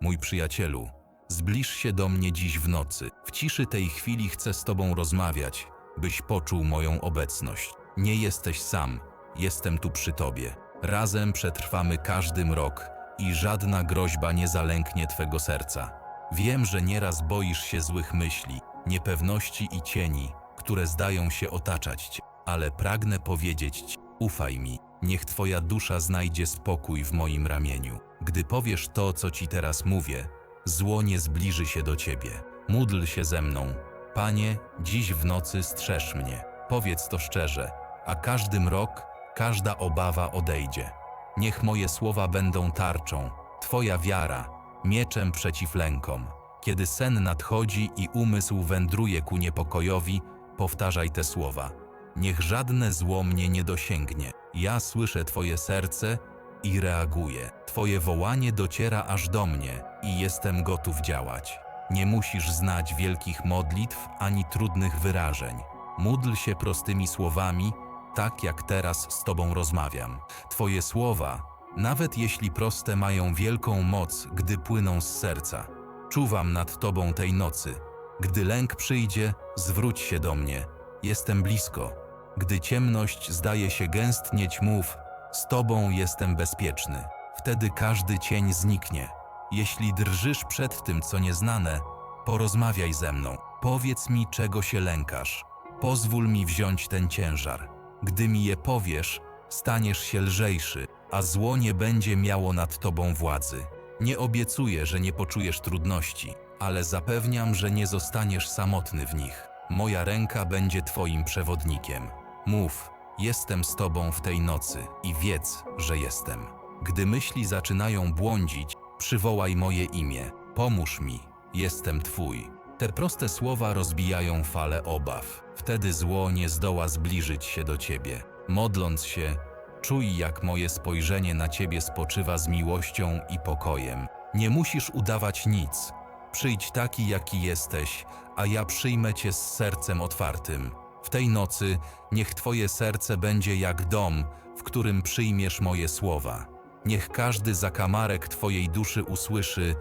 mój przyjacielu, zbliż się do mnie dziś w nocy. W ciszy tej chwili chcę z Tobą rozmawiać, byś poczuł moją obecność. Nie jesteś sam, jestem tu przy Tobie. Razem przetrwamy każdy mrok i żadna groźba nie zalęknie Twego serca. Wiem, że nieraz boisz się złych myśli, niepewności i cieni, które zdają się otaczać Cię, ale pragnę powiedzieć Ci, ufaj mi, niech Twoja dusza znajdzie spokój w moim ramieniu. Gdy powiesz to, co Ci teraz mówię, zło nie zbliży się do Ciebie. Módl się ze mną. Panie, dziś w nocy strzeż mnie. Powiedz to szczerze, a każdy mrok, każda obawa odejdzie. Niech moje słowa będą tarczą, Twoja wiara, mieczem przeciw lękom. Kiedy sen nadchodzi i umysł wędruje ku niepokojowi, powtarzaj te słowa. Niech żadne zło mnie nie dosięgnie. Ja słyszę Twoje serce i reaguję. Twoje wołanie dociera aż do mnie i jestem gotów działać. Nie musisz znać wielkich modlitw ani trudnych wyrażeń. Módl się prostymi słowami, tak jak teraz z Tobą rozmawiam. Twoje słowa, nawet jeśli proste, mają wielką moc, gdy płyną z serca. Czuwam nad Tobą tej nocy. Gdy lęk przyjdzie, zwróć się do mnie. Jestem blisko. Gdy ciemność zdaje się gęstnieć, mów: Z Tobą jestem bezpieczny. Wtedy każdy cień zniknie. Jeśli drżysz przed tym, co nieznane, porozmawiaj ze mną. Powiedz mi, czego się lękasz. Pozwól mi wziąć ten ciężar. Gdy mi je powiesz, staniesz się lżejszy, a zło nie będzie miało nad tobą władzy. Nie obiecuję, że nie poczujesz trudności, ale zapewniam, że nie zostaniesz samotny w nich. Moja ręka będzie twoim przewodnikiem. Mów, jestem z tobą w tej nocy i wiedz, że jestem. Gdy myśli zaczynają błądzić, przywołaj moje imię. Pomóż mi, jestem twój. Te proste słowa rozbijają fale obaw. Wtedy zło nie zdoła zbliżyć się do ciebie. Modląc się, czuj, jak moje spojrzenie na ciebie spoczywa z miłością i pokojem. Nie musisz udawać nic. Przyjdź taki, jaki jesteś, a ja przyjmę cię z sercem otwartym. W tej nocy niech twoje serce będzie jak dom, w którym przyjmiesz moje słowa. Niech każdy zakamarek twojej duszy usłyszy: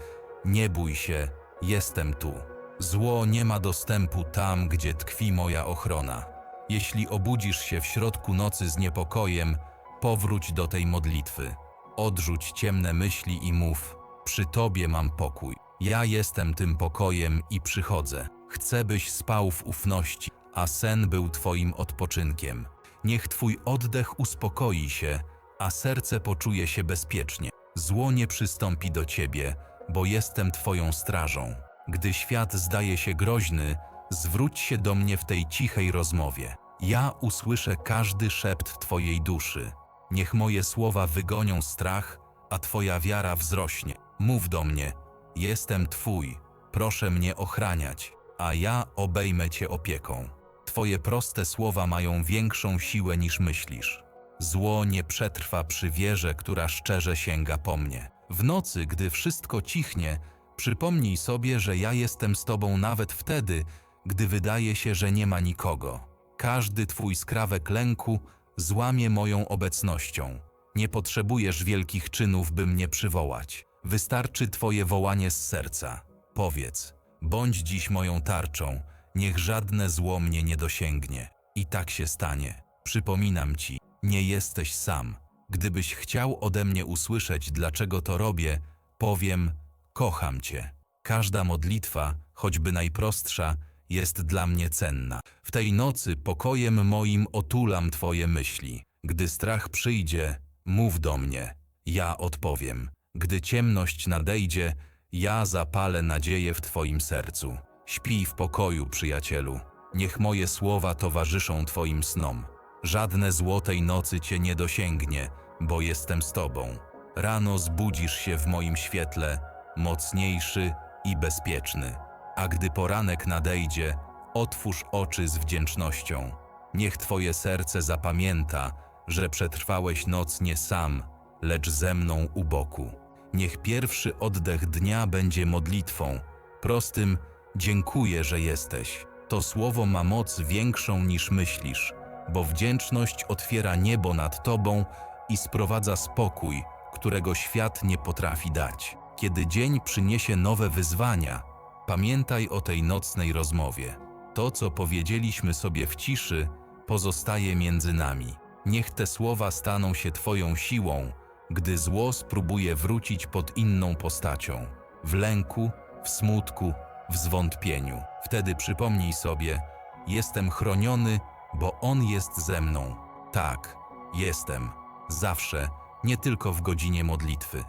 Nie bój się, jestem tu. Zło nie ma dostępu tam, gdzie tkwi moja ochrona. Jeśli obudzisz się w środku nocy z niepokojem, powróć do tej modlitwy. Odrzuć ciemne myśli i mów: Przy tobie mam pokój. Ja jestem tym pokojem i przychodzę. Chcę, byś spał w ufności, a sen był twoim odpoczynkiem. Niech twój oddech uspokoi się, a serce poczuje się bezpiecznie. Zło nie przystąpi do ciebie, bo jestem twoją strażą. Gdy świat zdaje się groźny, zwróć się do mnie w tej cichej rozmowie. Ja usłyszę każdy szept twojej duszy. Niech moje słowa wygonią strach, a twoja wiara wzrośnie. Mów do mnie, jestem twój, proszę mnie ochraniać, a ja obejmę cię opieką. Twoje proste słowa mają większą siłę niż myślisz. Zło nie przetrwa przy wierze, która szczerze sięga po mnie. W nocy, gdy wszystko cichnie, przypomnij sobie, że ja jestem z Tobą nawet wtedy, gdy wydaje się, że nie ma nikogo. Każdy Twój skrawek lęku złamie moją obecnością. Nie potrzebujesz wielkich czynów, by mnie przywołać. Wystarczy Twoje wołanie z serca. Powiedz, bądź dziś moją tarczą, niech żadne zło mnie nie dosięgnie. I tak się stanie. Przypominam Ci, nie jesteś sam. Gdybyś chciał ode mnie usłyszeć, dlaczego to robię, powiem: Kocham Cię. Każda modlitwa, choćby najprostsza, jest dla mnie cenna. W tej nocy pokojem moim otulam Twoje myśli. Gdy strach przyjdzie, mów do mnie, ja odpowiem. Gdy ciemność nadejdzie, ja zapalę nadzieję w Twoim sercu. Śpij w pokoju, przyjacielu. Niech moje słowa towarzyszą Twoim snom. Żadne złotej nocy Cię nie dosięgnie, bo jestem z Tobą. Rano zbudzisz się w moim świetle, mocniejszy i bezpieczny. A gdy poranek nadejdzie, otwórz oczy z wdzięcznością. Niech Twoje serce zapamięta, że przetrwałeś noc nie sam, lecz ze mną u boku. Niech pierwszy oddech dnia będzie modlitwą, prostym dziękuję, że jesteś. To słowo ma moc większą niż myślisz, bo wdzięczność otwiera niebo nad Tobą i sprowadza spokój, którego świat nie potrafi dać. Kiedy dzień przyniesie nowe wyzwania, pamiętaj o tej nocnej rozmowie. To, co powiedzieliśmy sobie w ciszy, pozostaje między nami. Niech te słowa staną się Twoją siłą, gdy zło spróbuje wrócić pod inną postacią w lęku, w smutku, w zwątpieniu. Wtedy przypomnij sobie: Jestem chroniony, bo On jest ze mną. Tak, jestem. Zawsze, nie tylko w godzinie modlitwy.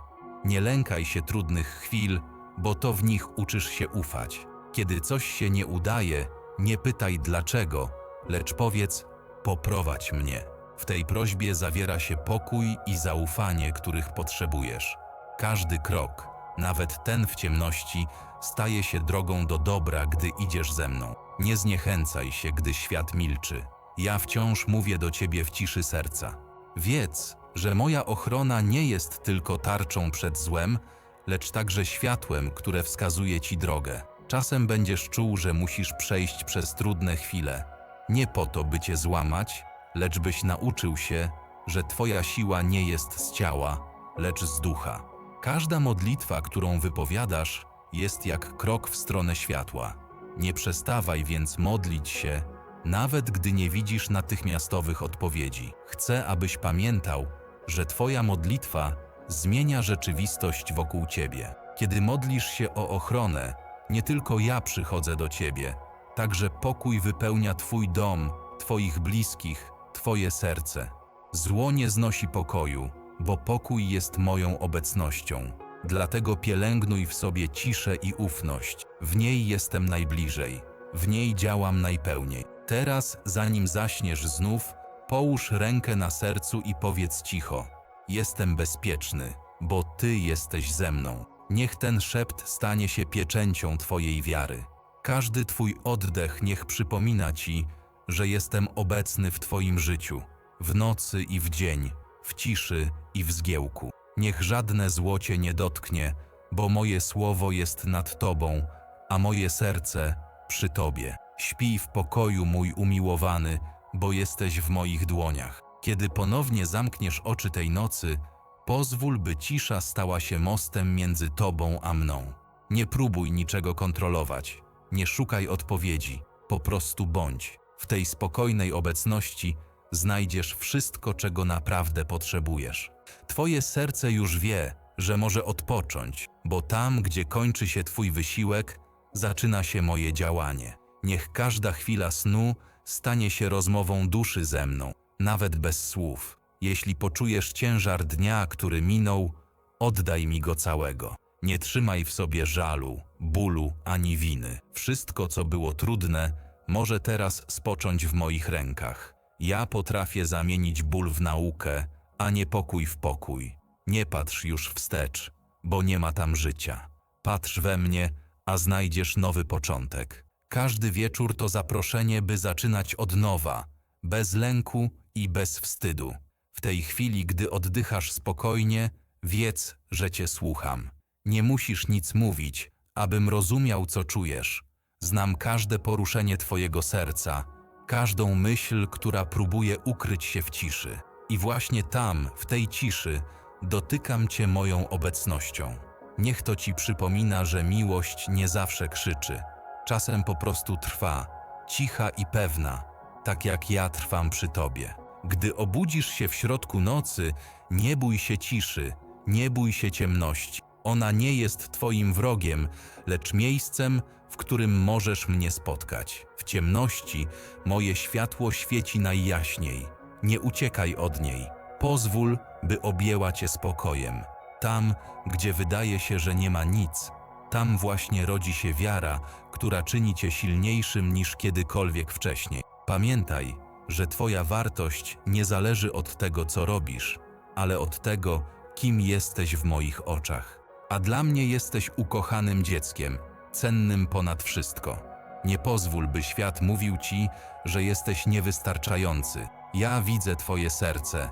Nie lękaj się trudnych chwil, bo to w nich uczysz się ufać. Kiedy coś się nie udaje, nie pytaj dlaczego, lecz powiedz: poprowadź mnie. W tej prośbie zawiera się pokój i zaufanie, których potrzebujesz. Każdy krok, nawet ten w ciemności, staje się drogą do dobra, gdy idziesz ze mną. Nie zniechęcaj się, gdy świat milczy. Ja wciąż mówię do ciebie w ciszy serca. Wiedz, że moja ochrona nie jest tylko tarczą przed złem, lecz także światłem, które wskazuje ci drogę. Czasem będziesz czuł, że musisz przejść przez trudne chwile. Nie po to, by cię złamać, lecz byś nauczył się, że twoja siła nie jest z ciała, lecz z ducha. Każda modlitwa, którą wypowiadasz, jest jak krok w stronę światła. Nie przestawaj więc modlić się, nawet gdy nie widzisz natychmiastowych odpowiedzi. Chcę, abyś pamiętał, że Twoja modlitwa zmienia rzeczywistość wokół Ciebie. Kiedy modlisz się o ochronę, nie tylko ja przychodzę do Ciebie, także pokój wypełnia Twój dom, Twoich bliskich, Twoje serce. Zło nie znosi pokoju, bo pokój jest moją obecnością. Dlatego pielęgnuj w sobie ciszę i ufność. W niej jestem najbliżej, w niej działam najpełniej. Teraz, zanim zaśniesz znów, połóż rękę na sercu i powiedz cicho: Jestem bezpieczny, bo Ty jesteś ze mną. Niech ten szept stanie się pieczęcią Twojej wiary. Każdy Twój oddech niech przypomina Ci, że jestem obecny w Twoim życiu, w nocy i w dzień, w ciszy i w zgiełku. Niech żadne zło Cię nie dotknie, bo moje słowo jest nad Tobą, a moje serce przy Tobie. Śpij w pokoju, mój umiłowany, bo jesteś w moich dłoniach. Kiedy ponownie zamkniesz oczy tej nocy, pozwól, by cisza stała się mostem między Tobą a mną. Nie próbuj niczego kontrolować, nie szukaj odpowiedzi, po prostu bądź. W tej spokojnej obecności znajdziesz wszystko, czego naprawdę potrzebujesz. Twoje serce już wie, że może odpocząć, bo tam, gdzie kończy się Twój wysiłek, zaczyna się moje działanie. Niech każda chwila snu stanie się rozmową duszy ze mną, nawet bez słów. Jeśli poczujesz ciężar dnia, który minął, oddaj mi go całego. Nie trzymaj w sobie żalu, bólu ani winy. Wszystko, co było trudne, może teraz spocząć w moich rękach. Ja potrafię zamienić ból w naukę, a niepokój w pokój. Nie patrz już wstecz, bo nie ma tam życia. Patrz we mnie, a znajdziesz nowy początek. Każdy wieczór to zaproszenie, by zaczynać od nowa, bez lęku i bez wstydu. W tej chwili, gdy oddychasz spokojnie, wiedz, że cię słucham. Nie musisz nic mówić, abym rozumiał, co czujesz. Znam każde poruszenie twojego serca, każdą myśl, która próbuje ukryć się w ciszy. I właśnie tam, w tej ciszy, dotykam cię moją obecnością. Niech to ci przypomina, że miłość nie zawsze krzyczy. Czasem po prostu trwa, cicha i pewna, tak jak ja trwam przy tobie. Gdy obudzisz się w środku nocy, nie bój się ciszy, nie bój się ciemności. Ona nie jest twoim wrogiem, lecz miejscem, w którym możesz mnie spotkać. W ciemności moje światło świeci najjaśniej. Nie uciekaj od niej. Pozwól, by objęła cię spokojem. Tam, gdzie wydaje się, że nie ma nic, tam właśnie rodzi się wiara, która czyni cię silniejszym niż kiedykolwiek wcześniej. Pamiętaj, że twoja wartość nie zależy od tego, co robisz, ale od tego, kim jesteś w moich oczach. A dla mnie jesteś ukochanym dzieckiem, cennym ponad wszystko. Nie pozwól, by świat mówił ci, że jesteś niewystarczający. Ja widzę twoje serce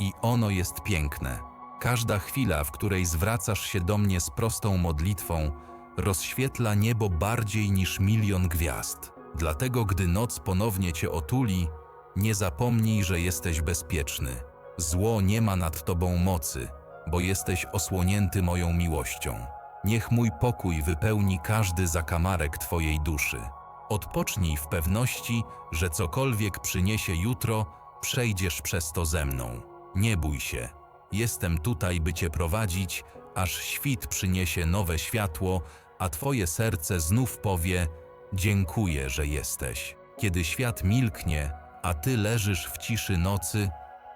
i ono jest piękne. Każda chwila, w której zwracasz się do mnie z prostą modlitwą, rozświetla niebo bardziej niż milion gwiazd. Dlatego, gdy noc ponownie cię otuli, nie zapomnij, że jesteś bezpieczny. Zło nie ma nad tobą mocy, bo jesteś osłonięty moją miłością. Niech mój pokój wypełni każdy zakamarek Twojej duszy. Odpocznij w pewności, że cokolwiek przyniesie jutro, przejdziesz przez to ze mną. Nie bój się. Jestem tutaj, by Cię prowadzić, aż świt przyniesie nowe światło, a Twoje serce znów powie: Dziękuję, że jesteś. Kiedy świat milknie, a Ty leżysz w ciszy nocy,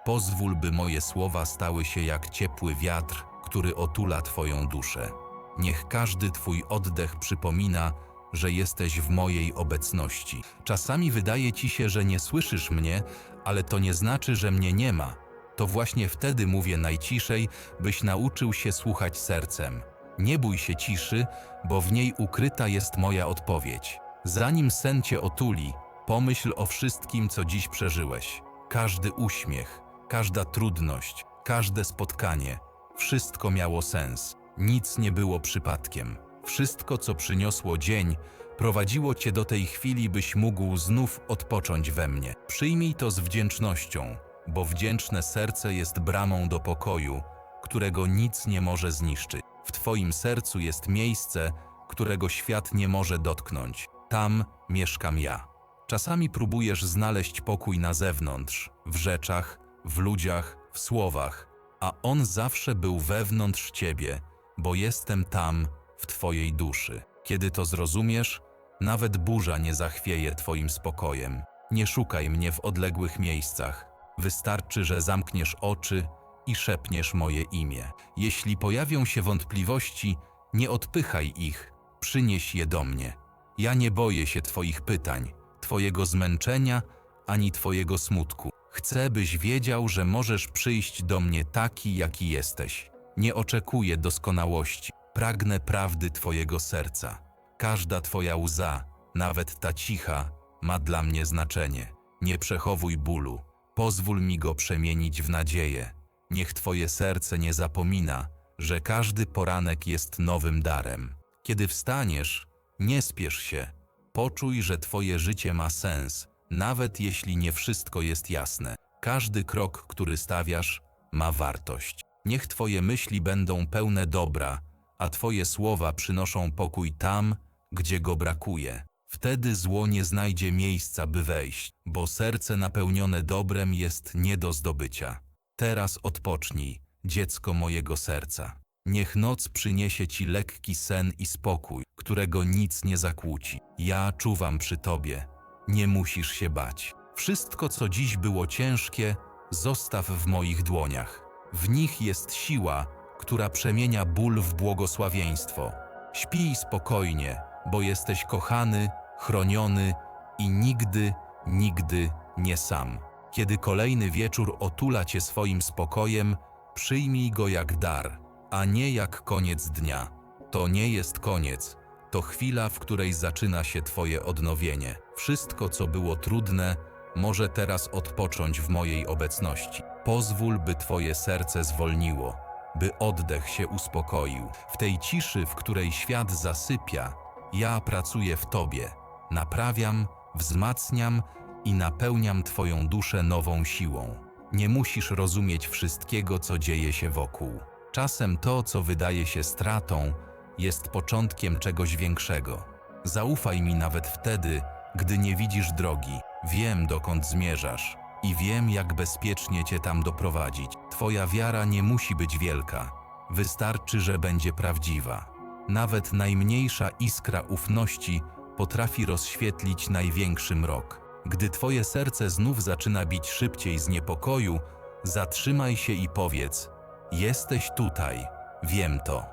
pozwól, by moje słowa stały się jak ciepły wiatr, który otula Twoją duszę. Niech każdy Twój oddech przypomina, że jesteś w mojej obecności. Czasami wydaje Ci się, że nie słyszysz mnie, ale to nie znaczy, że mnie nie ma. To właśnie wtedy mówię najciszej, byś nauczył się słuchać sercem. Nie bój się ciszy, bo w niej ukryta jest moja odpowiedź. Zanim sen cię otuli, pomyśl o wszystkim, co dziś przeżyłeś. Każdy uśmiech, każda trudność, każde spotkanie, wszystko miało sens. Nic nie było przypadkiem. Wszystko, co przyniosło dzień, prowadziło cię do tej chwili, byś mógł znów odpocząć we mnie. Przyjmij to z wdzięcznością, bo wdzięczne serce jest bramą do pokoju, którego nic nie może zniszczyć. W Twoim sercu jest miejsce, którego świat nie może dotknąć. Tam mieszkam ja. Czasami próbujesz znaleźć pokój na zewnątrz, w rzeczach, w ludziach, w słowach, a on zawsze był wewnątrz ciebie, bo jestem tam, w Twojej duszy. Kiedy to zrozumiesz, nawet burza nie zachwieje Twoim spokojem. Nie szukaj mnie w odległych miejscach. Wystarczy, że zamkniesz oczy i szepniesz moje imię. Jeśli pojawią się wątpliwości, nie odpychaj ich, przynieś je do mnie. Ja nie boję się Twoich pytań, Twojego zmęczenia ani Twojego smutku. Chcę, byś wiedział, że możesz przyjść do mnie taki, jaki jesteś. Nie oczekuję doskonałości, pragnę prawdy Twojego serca. Każda Twoja łza, nawet ta cicha, ma dla mnie znaczenie. Nie przechowuj bólu, pozwól mi go przemienić w nadzieję. Niech Twoje serce nie zapomina, że każdy poranek jest nowym darem. Kiedy wstaniesz, nie spiesz się. Poczuj, że Twoje życie ma sens, nawet jeśli nie wszystko jest jasne. Każdy krok, który stawiasz, ma wartość. Niech Twoje myśli będą pełne dobra, a Twoje słowa przynoszą pokój tam, gdzie go brakuje. Wtedy zło nie znajdzie miejsca, by wejść, bo serce napełnione dobrem jest nie do zdobycia. Teraz odpocznij, dziecko mojego serca. Niech noc przyniesie ci lekki sen i spokój, którego nic nie zakłóci. Ja czuwam przy tobie. Nie musisz się bać. Wszystko, co dziś było ciężkie, zostaw w moich dłoniach. W nich jest siła, która przemienia ból w błogosławieństwo. Śpij spokojnie, bo jesteś kochany, chroniony i nigdy, nigdy nie sam. Kiedy kolejny wieczór otula cię swoim spokojem, przyjmij go jak dar, a nie jak koniec dnia. To nie jest koniec, to chwila, w której zaczyna się Twoje odnowienie. Wszystko, co było trudne, może teraz odpocząć w mojej obecności. Pozwól, by Twoje serce zwolniło, by oddech się uspokoił. W tej ciszy, w której świat zasypia, ja pracuję w Tobie, naprawiam, wzmacniam i napełniam Twoją duszę nową siłą. Nie musisz rozumieć wszystkiego, co dzieje się wokół. Czasem to, co wydaje się stratą, jest początkiem czegoś większego. Zaufaj mi nawet wtedy, gdy nie widzisz drogi. Wiem, dokąd zmierzasz i wiem, jak bezpiecznie cię tam doprowadzić. Twoja wiara nie musi być wielka. Wystarczy, że będzie prawdziwa. Nawet najmniejsza iskra ufności potrafi rozświetlić największy mrok. Gdy twoje serce znów zaczyna bić szybciej z niepokoju, zatrzymaj się i powiedz: Jesteś tutaj, wiem to.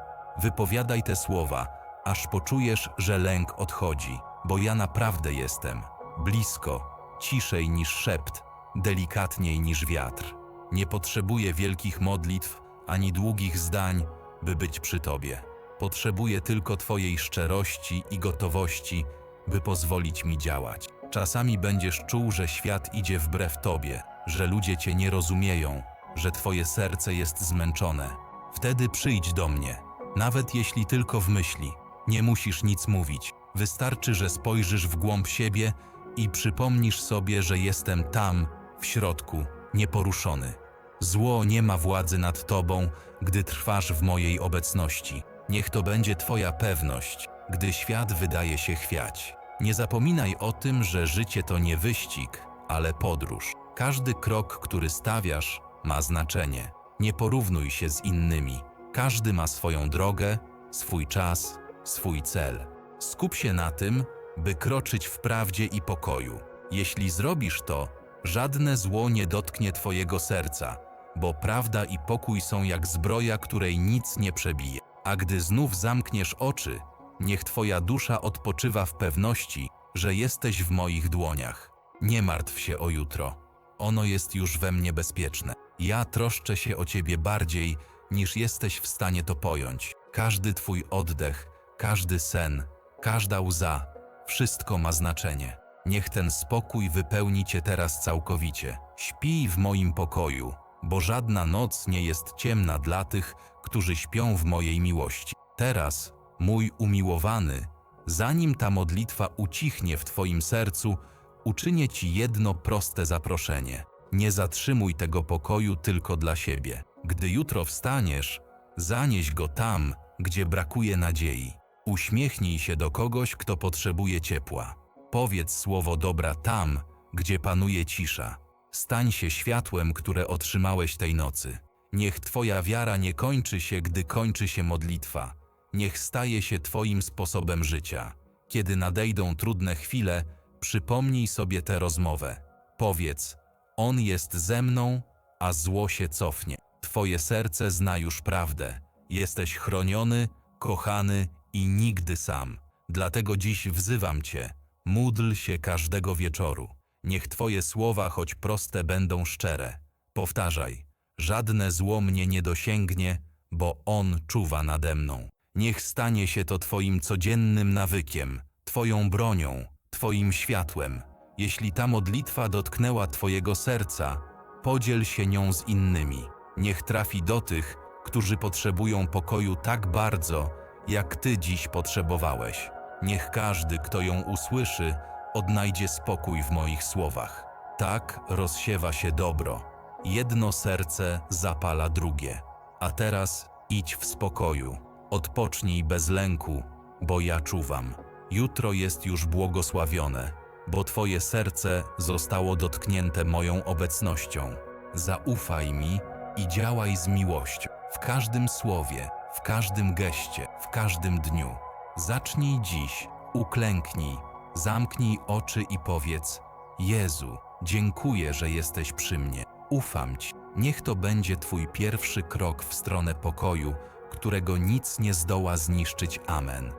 Wypowiadaj te słowa, aż poczujesz, że lęk odchodzi, bo ja naprawdę jestem blisko, ciszej niż szept, delikatniej niż wiatr. Nie potrzebuję wielkich modlitw ani długich zdań, by być przy Tobie. Potrzebuję tylko Twojej szczerości i gotowości, by pozwolić mi działać. Czasami będziesz czuł, że świat idzie wbrew Tobie, że ludzie Cię nie rozumieją, że Twoje serce jest zmęczone. Wtedy przyjdź do mnie, nawet jeśli tylko w myśli. Nie musisz nic mówić. Wystarczy, że spojrzysz w głąb siebie i przypomnisz sobie, że jestem tam, w środku, nieporuszony. Zło nie ma władzy nad tobą, gdy trwasz w mojej obecności. Niech to będzie Twoja pewność, gdy świat wydaje się chwiać. Nie zapominaj o tym, że życie to nie wyścig, ale podróż. Każdy krok, który stawiasz, ma znaczenie. Nie porównuj się z innymi. Każdy ma swoją drogę, swój czas, swój cel. Skup się na tym, by kroczyć w prawdzie i pokoju. Jeśli zrobisz to, żadne zło nie dotknie Twojego serca, bo prawda i pokój są jak zbroja, której nic nie przebije. A gdy znów zamkniesz oczy, niech Twoja dusza odpoczywa w pewności, że jesteś w moich dłoniach. Nie martw się o jutro. Ono jest już we mnie bezpieczne. Ja troszczę się o Ciebie bardziej, niż jesteś w stanie to pojąć. Każdy Twój oddech, każdy sen, każda łza, wszystko ma znaczenie. Niech ten spokój wypełni Cię teraz całkowicie. Śpij w moim pokoju, bo żadna noc nie jest ciemna dla tych, którzy śpią w mojej miłości. Teraz, mój umiłowany, zanim ta modlitwa ucichnie w Twoim sercu, uczynię Ci jedno proste zaproszenie. Nie zatrzymuj tego pokoju tylko dla siebie. Gdy jutro wstaniesz, zanieś go tam, gdzie brakuje nadziei. Uśmiechnij się do kogoś, kto potrzebuje ciepła. Powiedz słowo dobra tam, gdzie panuje cisza. Stań się światłem, które otrzymałeś tej nocy. Niech Twoja wiara nie kończy się, gdy kończy się modlitwa. Niech staje się Twoim sposobem życia. Kiedy nadejdą trudne chwile, przypomnij sobie tę rozmowę. Powiedz: On jest ze mną, a zło się cofnie. Twoje serce zna już prawdę. Jesteś chroniony, kochany i nigdy sam. Dlatego dziś wzywam Cię. Módl się każdego wieczoru. Niech Twoje słowa, choć proste, będą szczere. Powtarzaj: Żadne zło mnie nie dosięgnie, bo On czuwa nade mną. Niech stanie się to Twoim codziennym nawykiem, Twoją bronią, Twoim światłem. Jeśli ta modlitwa dotknęła Twojego serca, podziel się nią z innymi. Niech trafi do tych, którzy potrzebują pokoju tak bardzo, jak Ty dziś potrzebowałeś. Niech każdy, kto ją usłyszy, odnajdzie spokój w moich słowach. Tak rozsiewa się dobro. Jedno serce zapala drugie. A teraz idź w spokoju. Odpocznij bez lęku, bo ja czuwam. Jutro jest już błogosławione, bo Twoje serce zostało dotknięte moją obecnością. Zaufaj mi i działaj z miłością. W każdym słowie, w każdym geście, w każdym dniu. Zacznij dziś, uklęknij, zamknij oczy i powiedz: Jezu, dziękuję, że jesteś przy mnie. Ufam Ci. Niech to będzie Twój pierwszy krok w stronę pokoju, którego nic nie zdoła zniszczyć. Amen.